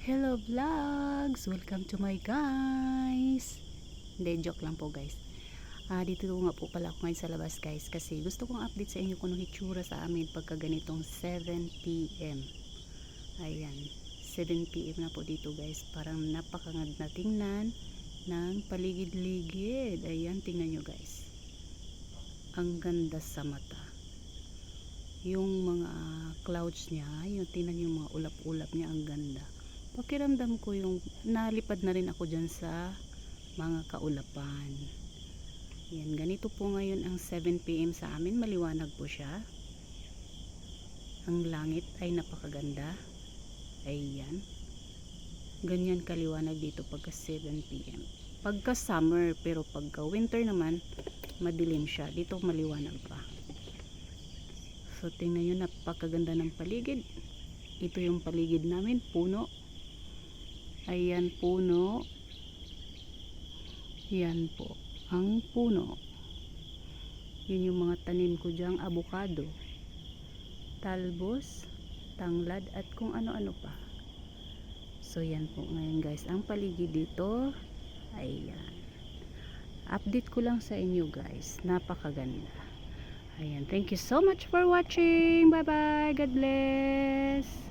Hello vlogs! Welcome to my guys! Hindi, joke lang po guys. Ah, dito nga po pala ako ngayon sa labas guys kasi gusto kong update sa inyo kung anong hitsura sa amin pagka ganitong 7pm. Ayan, 7pm na po dito guys. Parang napakangad na tingnan ng paligid-ligid. Ayan, tingnan nyo guys. Ang ganda sa mata yung mga clouds niya, yung tingnan yung mga ulap-ulap niya, ang ganda. Pakiramdam ko yung nalipad na rin ako dyan sa mga kaulapan. Yan, ganito po ngayon ang 7pm sa amin, maliwanag po siya. Ang langit ay napakaganda. Ayan. Ganyan kaliwanag dito pagka 7pm. Pagka summer, pero pagka winter naman, madilim siya. Dito maliwanag pa. So, tingnan nyo, napakaganda ng paligid. Ito yung paligid namin, puno. Ayan, puno. Yan po, ang puno. Yun yung mga tanim ko dyan, avocado, talbos, tanglad, at kung ano-ano pa. So, yan po ngayon guys. Ang paligid dito, ayan. Update ko lang sa inyo guys. Napakaganda. Ayan, thank you so much for watching. Bye-bye. God bless.